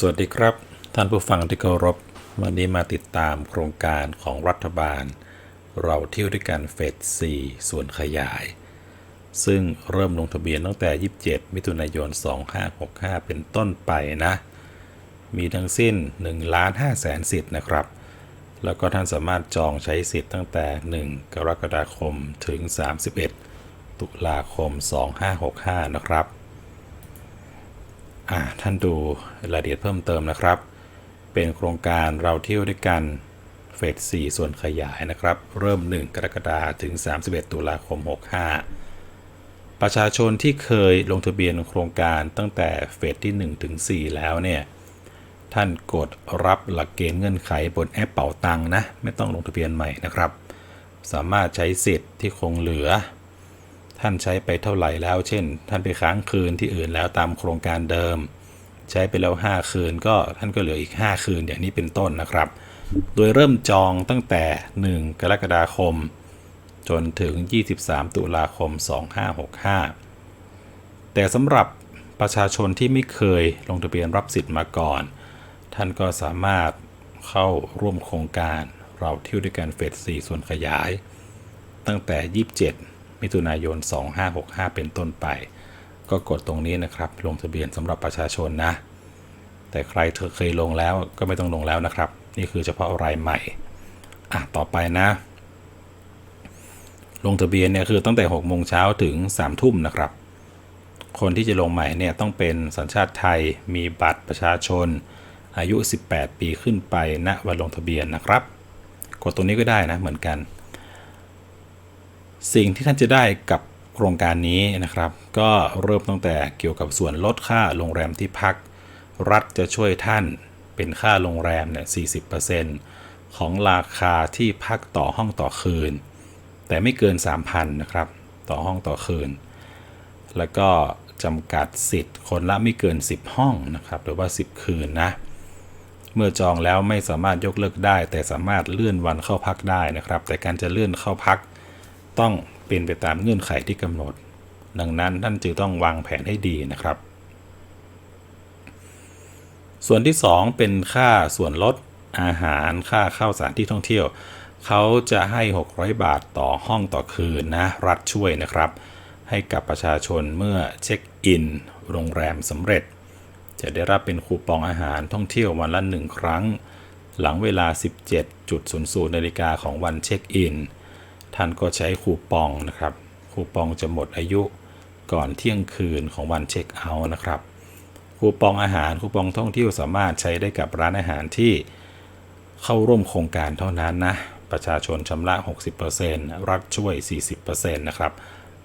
สวัสดีครับ ท่านผู้ฟังที่เคารพ วันนี้มาติดตามโครงการของรัฐบาล เราเที่ยวด้วยกันเฟส 4 ส่วนขยาย ซึ่งเริ่มลงทะเบียนตั้งแต่ 27 มิถุนายน 2565 เป็นต้นไปนะ มีทั้งสิ้น1ล้าน5แสนสิทธิ์นะครับ แล้วก็ท่านสามารถจองใช้สิทธิ์ตั้งแต่ 1 กรกฎาคมถึง 31 ตุลาคม 2565 นะครับอ่า ท่านดูรายละเอียดเพิ่มเติมนะครับ เป็นโครงการเราเที่ยวด้วยกันเฟส4ส่วนขยายนะครับ เริ่ม 1 กรกฎาคมถึง 31 ตุลาคม 65 ประชาชนที่เคยลงทะเบียนโครงการตั้งแต่เฟสที่1ถึง4แล้วเนี่ย ท่านกดรับหลักเกณฑ์เงื่อนไขบนแอปเป๋าตังนะ ไม่ต้องลงทะเบียนใหม่นะครับ สามารถใช้สิทธิ์ที่คงเหลือ ท่านใช้ไปเท่าไหร่แล้ว เช่น ท่านไปค้างคืนที่อื่นแล้วตามโครงการเดิม ใช้ไปแล้ว 5 คืนก็ท่านก็เหลืออีก 5 คืนอย่างนี้เป็นต้นนะครับ โดยเริ่มจองตั้งแต่ 1 กรกฎาคม จนถึง 23 ตุลาคม 2565 แต่สำหรับประชาชนที่ไม่เคยลงทะเบียนรับสิทธิ์มาก่อน ท่านก็สามารถเข้าร่วมโครงการเราเที่ยวด้วยกันเฟส4ส่วนขยาย ตั้งแต่ 27 มิถุนายน 2565 เป็นต้นไป ก็กดตรงนี้นะครับ ลงทะเบียนสำหรับประชาชนนะ แต่ใครเธอเคยลงแล้วก็ไม่ต้องลงแล้วนะครับ นี่คือเฉพาะรายใหม่ อะ ต่อไปนะ ลงทะเบียนเนี่ยคือตั้งแต่6โมงเช้าถึง3ทุ่มนะครับ คนที่จะลงใหม่เนี่ยต้องเป็นสัญชาติไทย มีบัตรประชาชน อายุ 18 ปีขึ้นไปณวันลงทะเบียนนะครับ กดตรงนี้ก็ได้นะเหมือนกัน สิ่งที่ท่านจะได้กับโครงการนี้นะครับ ก็เริ่มตั้งแต่เกี่ยวกับส่วนลดค่าโรงแรมที่พัก รัฐจะช่วยท่านเป็นค่าโรงแรมเนี่ย40%ของราคาที่พักต่อห้องต่อคืน แต่ไม่เกิน 3,000นะครับ ต่อห้องต่อคืน แล้วก็จำกัดสิทธิ์คนละไม่เกิน 10 ห้องนะครับ หรือว่า 10 คืนนะ เมื่อจองแล้วไม่สามารถยกเลิกได้ แต่สามารถเลื่อนวันเข้าพักได้นะครับ แต่การจะเลื่อนเข้าพัก ต้องเป็นไปตามเงื่อนไขที่กำหนด ดังนั้นท่านจึงต้องวางแผนให้ดีนะครับ ส่วนที่ 2 เป็นค่าส่วนลดอาหารค่าเข้าสถานที่ท่องเที่ยว เขาจะให้ 600 บาทต่อห้องต่อคืนนะ รัฐช่วยนะครับ ให้กับประชาชนเมื่อเช็คอิน โรงแรมสำเร็จ จะได้รับเป็นคูปองอาหารท่องเที่ยววันละหนึ่งครั้ง หลังเวลา 17.00นาฬิกาของวันเช็คอิน ท่านก็ใช้คูปองนะครับ คูปองจะหมดอายุก่อนเที่ยงคืนของวันเช็คเอาท์นะครับ คูปองอาหารคูปองท่องเที่ยวสามารถใช้ได้กับร้านอาหารที่เข้าร่วมโครงการเท่านั้นนะ ประชาชนชำระ 60%รัฐช่วย 40%นะครับ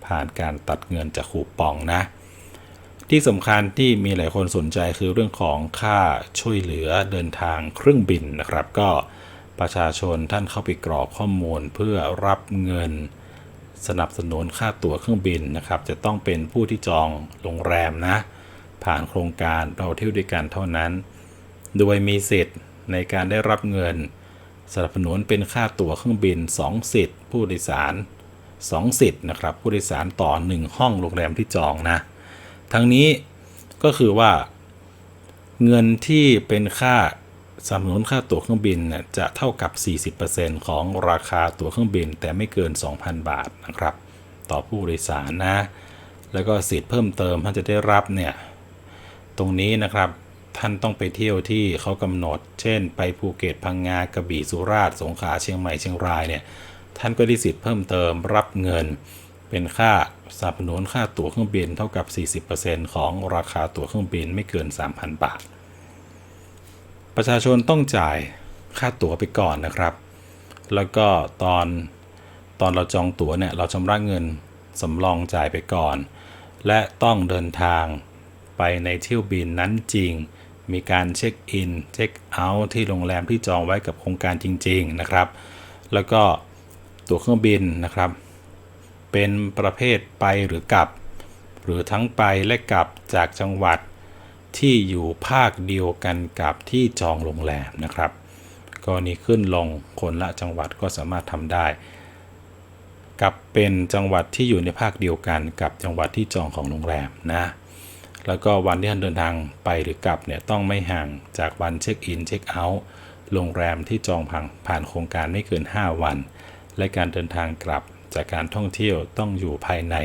ผ่านการตัดเงินจากคูปองนะ ที่สำคัญที่มีหลายคนสนใจคือเรื่องของค่าช่วยเหลือเดินทางเครื่องบินนะครับ ก็ ประชาชนท่านเข้าไปกรอกข้อมูลเพื่อรับเงิน สนับสนุนค่าตั๋วเครื่องบินนะครับ จะต้องเป็นผู้ที่จองโรงแรมนะ ผ่านโครงการเราเที่ยวด้วยกันเท่านั้น โดยมีสิทธิ์ในการได้รับเงิน สนับสนุนเป็นค่าตั๋วเครื่องบิน 2 สิทธิ์ ผู้โดยสาร 2 สิทธิ์นะครับ ผู้โดยสารต่อ 1 ห้องโรงแรมที่จองนะ ทั้งนี้ก็คือว่า เงินที่เป็นค่า สนับสนุนค่าตั๋วเครื่องบินจะเท่ากับ 40%ของราคาตั๋วเครื่องบิน แต่ไม่เกิน 2,000 บาทนะครับ ต่อผู้โดยสารนะ แล้วก็สิทธิ์เพิ่มเติมท่านจะได้รับเนี่ยตรงนี้นะครับท่านต้องไปเที่ยวที่เขากำหนด เช่น ไปภูเก็ตพังงากระบี่สุราษฎร์สงขลาเชียงใหม่เชียงรายเนี่ยท่านก็ได้สิทธิ์เพิ่มเติมรับเงิน เป็นค่าสนับสนุนค่าตั๋วเครื่องบินเท่ากับ 40%ของราคาตั๋วเครื่องบินไม่เกิน 3,000 บาท ประชาชนต้องจ่ายค่าตั๋วไปก่อนนะครับ แล้วก็ตอนตอนเราจองตั๋วเนี่ยเราชำระเงินสำรองจ่ายไปก่อน และต้องเดินทางไปในเที่ยวบินนั้นจริง มีการเช็คอินเช็คเอาท์ที่โรงแรมที่จองไว้กับโครงการจริง ๆนะครับ แล้วก็ตั๋วเครื่องบินนะครับ เป็นประเภทไปหรือกลับ หรือทั้งไปและกลับจากจังหวัด ที่อยู่ภาคเดียวกันกับที่จองโรงแรมนะครับกรณีขึ้นลงคนละจังหวัดก็สามารถทำได้ กับเป็นจังหวัดที่อยู่ในภาคเดียวกันกับจังหวัดที่จองของโรงแรมนะแล้วก็วันที่ท่านเดินทางไปหรือกลับเนี่ยต้องไม่ห่างจากวันเช็คอินเช็คเอาท์โรงแรมที่จองผ่านผ่านโครงการไม่เกิน 5 วัน และการเดินทางกลับจากการท่องเที่ยวต้องอยู่ภายใน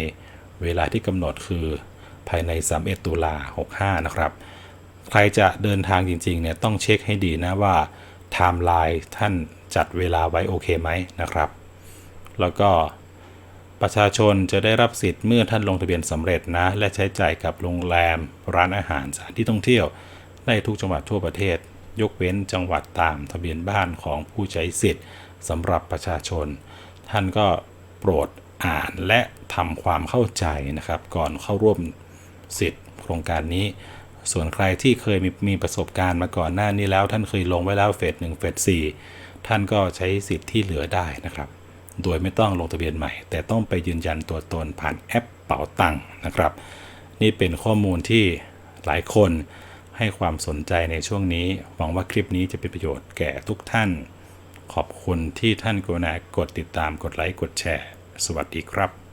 เวลาที่กำหนดคือ ภายใน 31 ตุลา65 นะครับ ใครจะเดินทางจริงๆเนี่ยต้องเช็คให้ดีนะว่าไทม์ไลน์ท่านจัดเวลาไว้โอเคไหมนะครับ แล้วก็ประชาชนจะได้รับสิทธิ์เมื่อท่านลงทะเบียนสำเร็จนะ และใช้จ่ายกับโรงแรม ร้านอาหารสถานที่ท่องเที่ยว ได้ทุกจังหวัดทั่วประเทศ ยกเว้นจังหวัดตามทะเบียนบ้านของผู้ใช้สิทธิ์สำหรับประชาชน ท่านก็โปรดอ่านและทำความเข้าใจนะครับ ก่อนเข้าร่วม สิทธิ์โครงการนี้ ส่วนใครที่เคยมีมีประสบการณ์มาก่อนหน้านี้แล้ว ท่านเคยลงไว้แล้วเฟสหนึ่งเฟสสี่ท่านก็ใช้สิทธิ์ที่เหลือได้นะครับ โดยไม่ต้องลงทะเบียนใหม่ แต่ต้องไปยืนยันตัวตนผ่านแอปเป๋าตังค์นะครับ นี่เป็นข้อมูลที่หลายคนให้ความสนใจในช่วงนี้ หวังว่าคลิปนี้จะเป็นประโยชน์แก่ทุกท่าน ขอบคุณที่ท่านกรุณากดติดตามกดไลค์กดแชร์ สวัสดีครับ